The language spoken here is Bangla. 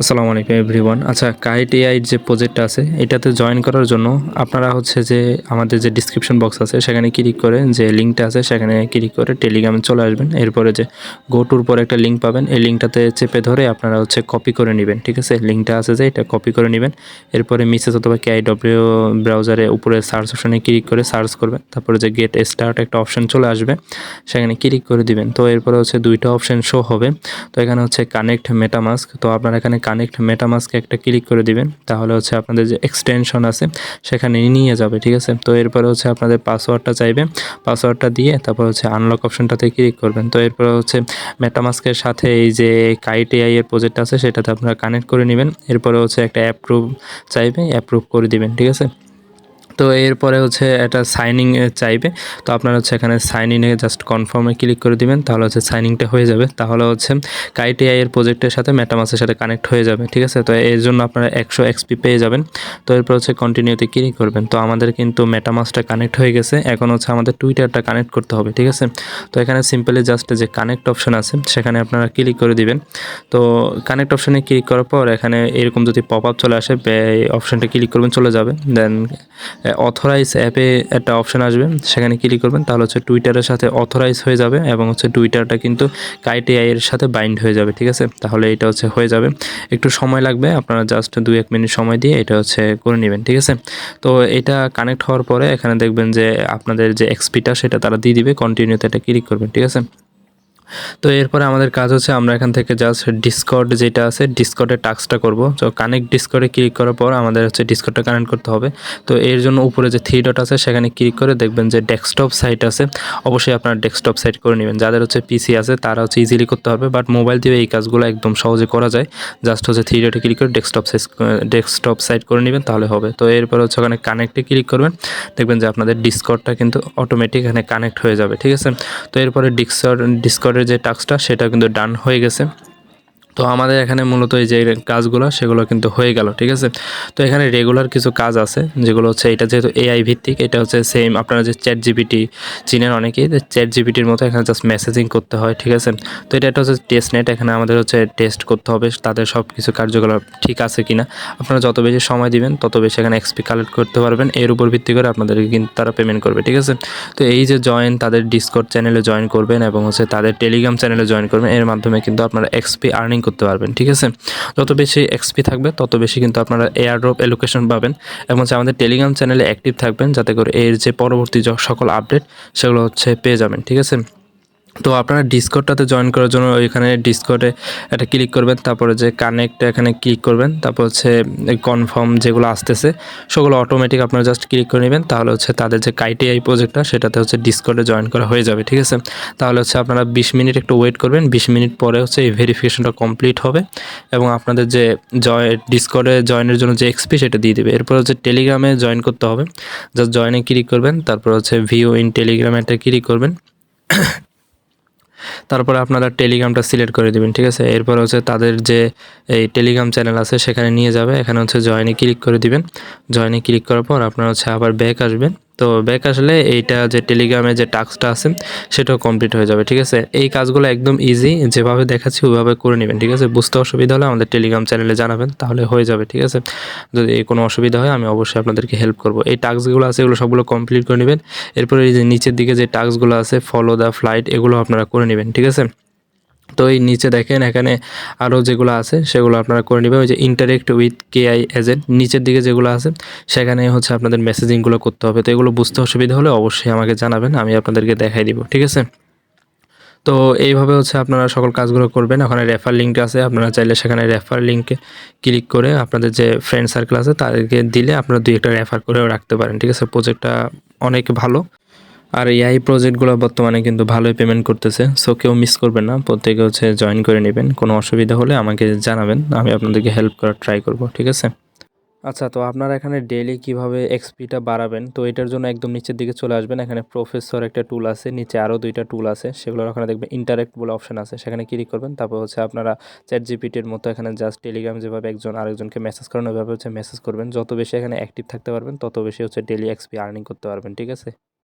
আসসালামু আলাইকুম এভরিওয়ান। আচ্ছা কাইট যে প্রজেক্টটা আছে, এটাতে জয়েন করার জন্য আপনারা হচ্ছে যে আমাদের যে ডিসক্রিপশন বক্স আছে, সেখানে ক্লিক করে যে লিঙ্কটা আছে, সেখানে ক্লিক করে টেলিগ্রামে চলে আসবেন। এরপরে যে গো টুর পরে একটা লিঙ্ক পাবেন। এই লিঙ্কটাতে চেপে ধরে আপনারা হচ্ছে কপি করে নেবেন, ঠিক আছে? লিঙ্কটা আছে যে, এটা কপি করে নেবেন। এরপরে মিসেস অথবা কেআইডব্লিউ ডব্লিউ ব্রাউজারে উপরে সার্চ অপশনে ক্লিক করে সার্চ করবেন। তারপরে যে গেট স্টার্ট একটা অপশন চলে আসবে, সেখানে ক্লিক করে দিবেন। তো এরপরে হচ্ছে দুইটা অপশন শো হবে। তো এখানে হচ্ছে কানেক্ট মেটামাস্ক তো আপনারা এখানে কানেক্ট মেটামাস্কে একটা ক্লিক করে দিবেন। তাহলে হচ্ছে আপনাদের যে এক্সটেনশন আছে, সেখানে নিয়ে যাবে, ঠিক আছে? তো এরপরে হচ্ছে আপনাদের পাসওয়ার্ডটা চাইবে। পাসওয়ার্ডটা দিয়ে তারপর হচ্ছে আনলক অপশনটাতে ক্লিক করবেন। তো এরপরে হচ্ছে মেটামাস্কের সাথে এই যে কাইটিআই এর প্রজেক্ট আছে, সেটাতে আপনারা কানেক্ট করে নেবেন। এরপরে হচ্ছে একটা অ্যাপ্রুভ চাইবে অ্যাপ্রুভ করে দিবেন, ঠিক আছে? তো এরপরে হচ্ছে এটা সাইনিং চাইবে। তো আপনারা হচ্ছে এখানে সাইন ইনে জাস্ট কনফার্মে ক্লিক করে দিবেন, তাহলে হচ্ছে সাইনিংটা হয়ে যাবে। তাহলে হচ্ছে কাইটিআই এর প্রজেক্টের সাথে মেটামাসের সাথে কানেক্ট হয়ে যাবে, ঠিক আছে? তো এর জন্য আপনারা একশো এক্সপি পেয়ে যাবেন। তো এরপর হচ্ছে কন্টিনিউতে ক্লিক করবেন। তো আমাদের কিন্তু মেটামাসটা কানেক্ট হয়ে গেছে। এখন হচ্ছে আমাদের টুইটারটা কানেক্ট করতে হবে, ঠিক আছে? তো এখানে সিম্পলি জাস্ট যে কানেক্ট অপশন আছে, সেখানে আপনারা ক্লিক করে দিবেন। তো কানেক্ট অপশনে ক্লিক করার পর এখানে এরকম যদি পপ আপ চলে আসে অপশনটা ক্লিক করবেন, চলে যাবে। দেন অথরাইজ অ্যাপে একটা অপশান আসবে, সেখানে ক্লিক করবেন, তাহলে হচ্ছে টুইটারের সাথে অথরাইজ হয়ে যাবে এবং হচ্ছে টুইটারটা কিন্তু কাইটিআই এর সাথে বাইন্ড হয়ে যাবে, ঠিক আছে? তাহলে এটা হচ্ছে হয়ে যাবে। একটু সময় লাগবে, আপনারা জাস্ট দু এক মিনিট সময় দিয়ে এটা হচ্ছে করে নেবেন, ঠিক আছে? তো এটা কানেক্ট হওয়ার পরে এখানে দেখবেন যে আপনাদের যে এক্সপিটা সেটা তারা দিয়ে দিবে কন্টিনিউতে এটা ক্লিক করবেন, ঠিক আছে? তো এরপরে আমাদের কাজ হচ্ছে আমরা এখান থেকে জাস্ট ডিসকর্ড যেটা আছে ডিসকর্ডের টাস্কটা করব। তো কানেক্ট ডিসকর্ডে ক্লিক করার পর আমাদের হচ্ছে ডিসকর্ডটা কানেক্ট করতে হবে। তো এর জন্য উপরে যে থ্রি ডট আছে, সেখানে ক্লিক করে দেখবেন যে ডেস্কটপ সাইট আছে। অবশ্যই আপনার ডেস্কটপ সাইট করে নেবেন। যাদের হচ্ছে পিসি আছে, তারা হচ্ছে ইজিলি করতে পারবে। বাট মোবাইল দিয়ে এই কাজগুলো একদম সহজে করা যায়। জাস্ট হচ্ছে থ্রি ডটে ক্লিক করে ডেস্কটপ সাইজ ডেস্কটপ সাইট করে নেবেন, তাহলে হবে। তো এরপর হচ্ছে ওখানে কানেক্টে ক্লিক করবেন। দেখবেন যে আপনাদের ডিসকর্ডটা কিন্তু অটোমেটিক এখানে কানেক্ট হয়ে যাবে, ঠিক আছে? তো এরপরে ডিসকর্ড ডিসকর্ডের যে টাক্সটা সেটা কিন্তু ডান হয়ে গেছে। তো আমাদের এখানে মূলত এই যে কাজগুলো, সেগুলো কিন্তু হয়ে গেল, ঠিক আছে? তো এখানে রেগুলার কিছু কাজ আছে, যেগুলো হচ্ছে এটা যেহেতু এআই ভিত্তিক, এটা হচ্ছে সেম আপনারা যে চ্যাট জিপিটি চিনেন অনেকেই চ্যাট জিপিটির মতো এখানে জাস্ট মেসেজিং করতে হয়, ঠিক আছে? তো এটা একটা হচ্ছে টেস্ট নেট এখানে আমাদের হচ্ছে টেস্ট করতে হবে, তাদের সব কিছু কার্যকলাপ ঠিক আছে কিনা। আপনারা যত বেশি সময় দিবেন, তত বেশি এখানে এক্সপি কালেক্ট করতে পারবেন, এর উপর ভিত্তি করে আপনাদেরকে কিন্তু তারা পেমেন্ট করবে, ঠিক আছে? তো এই যে জয়েন তাদের ডিসকোড চ্যানেলে জয়েন করবেন এবং হচ্ছে তাদের টেলিগ্রাম চ্যানেলে জয়েন করবেন, এর মাধ্যমে কিন্তু আপনারা এক্সপি আর্নিং করতে পারবেন, ঠিক আছে? যত বেশি এক্সপি থাকবে, তত বেশি কিন্তু আপনারা এয়ার ড্রপ এলোকেশন পাবেন এবং হচ্ছে আমাদের টেলিগ্রাম চ্যানেলে অ্যাক্টিভ থাকবেন, যাতে করে এর যে পরবর্তী সকল আপডেট সেগুলো হচ্ছে পেয়ে যাবেন, ঠিক আছে? তো আপনারা ডিসকোডটাতে জয়েন করার জন্য ওইখানে ডিসকোডে একটা ক্লিক করবেন, তারপরে যে কানেক্ট এখানে ক্লিক করবেন, তারপর হচ্ছে কনফার্ম যেগুলো আসতেছে, সেগুলো অটোমেটিক আপনারা জাস্ট ক্লিক করে নেবেন, তাহলে হচ্ছে তাদের যে কাইটিআই প্রজেক্টটা সেটাতে হচ্ছে ডিসকোডে জয়েন করা হয়ে যাবে, ঠিক আছে? তাহলে হচ্ছে আপনারা বিশ মিনিট একটু ওয়েট করবেন, বিশ মিনিট পরে হচ্ছে এই ভেরিফিকেশনটা কমপ্লিট হবে এবং আপনাদের যে জয় ডিসকোডে জয়েনের জন্য যে এক্সপি সেটা দিয়ে দেবে। এরপর হচ্ছে টেলিগ্রামে জয়েন করতে হবে জাস্ট জয়েনে ক্লিক করবেন, তারপর হচ্ছে ভিও ইন টেলিগ্রামে একটা ক্লিক করবেন তারপরে আপনারা টেলিগ্রামটা সিলেক্ট করে দেবেন, ঠিক আছে? এরপর হচ্ছে তাদের যে এই টেলিগ্রাম চ্যানেল আছে, সেখানে নিয়ে যাবে। এখানে হচ্ছে জয়েনে ক্লিক করে দিবেন। জয়েনে ক্লিক করার পর আপনারা হচ্ছে আবার ব্যাক আসবেন। তো ব্যাক আসলে এইটা যে টেলিগ্রামে যে টাস্কটা আছে, সেটাও কমপ্লিট হয়ে যাবে, ঠিক আছে? এই কাজগুলো একদম ইজি যেভাবে দেখাচ্ছি ওইভাবে করে নেবেন, ঠিক আছে? বুঝতে অসুবিধা হলে আমাদের টেলিগ্রাম চ্যানেলে জানাবেন, তাহলে হয়ে যাবে, ঠিক আছে? যদি কোনো অসুবিধা হয়, আমি অবশ্যই আপনাদেরকে হেল্প করব। এই টাস্কগুলো আছে, এগুলো সবগুলো কমপ্লিট করে নেবেন। এরপরে এই যে নিচের দিকে যে টাস্কগুলো আছে ফলো দ্য ফ্লাইট এগুলো আপনারা করে নেবেন, ঠিক আছে? তো এই নিচে দেখেন, এখানে আরও যেগুলো আছে, সেগুলো আপনারা করে নেবেন। ওই যে interact with K I agent নিচের দিকে যেগুলো আছে, সেখানে হচ্ছে আপনাদের মেসেজিংগুলো করতে হবে। তো এগুলো বুঝতে অসুবিধা হলে অবশ্যই আমাকে জানাবেন, আমি আপনাদেরকে দেখাই দিব, ঠিক আছে? তো এইভাবে হচ্ছে আপনারা সকল কাজগুলো করবেন। ওখানে রেফার লিঙ্ক আছে, আপনারা চাইলে সেখানে রেফার লিঙ্কে ক্লিক করে আপনাদের যে ফ্রেন্ড সার্কেল আছে, তাদেরকে দিলে আপনারা দুই একটা রেফার করেও রাখতে পারেন, ঠিক আছে? প্রজেক্টটা অনেক ভালো। আর এআই প্রজেক্টগুলো বর্তমানে কিন্তু ভালোই পেমেন্ট করতেছে সো কেউ মিস করবেন না, প্রত্যেকে হচ্ছে জয়েন করে নেবেন, কোনো অসুবিধা হলে আমাকে জানাবেন, আমি আপনাদেরকে হেল্প করার ট্রাই করব, ঠিক আছে? আচ্ছা তো আপনারা এখানে ডেলি কীভাবে এক্সপিটা বাড়াবেন? তো এটার জন্য একদম নিচের দিকে চলে আসবেন, এখানে প্রফেসর একটা টুল আছে, নিচে আরও দুইটা টুল আছে, সেগুলোর ওখানে দেখবেন ইন্টারেক্ট বলে অপশন আছে, সেখানে ক্লিক করবেন, তারপর হচ্ছে আপনারা চ্যাট জিপিটির মতো এখানে জাস্ট টেলিগ্রাম যেভাবে একজন আরেকজনকে মেসেজ করেন, ওইভাবে হচ্ছে মেসেজ করবেন, যত বেশি এখানে অ্যাক্টিভ থাকতে পারবেন, তত বেশি হচ্ছে ডেলি এক্সপি আর্নিং করতে পারবেন, ঠিক আছে?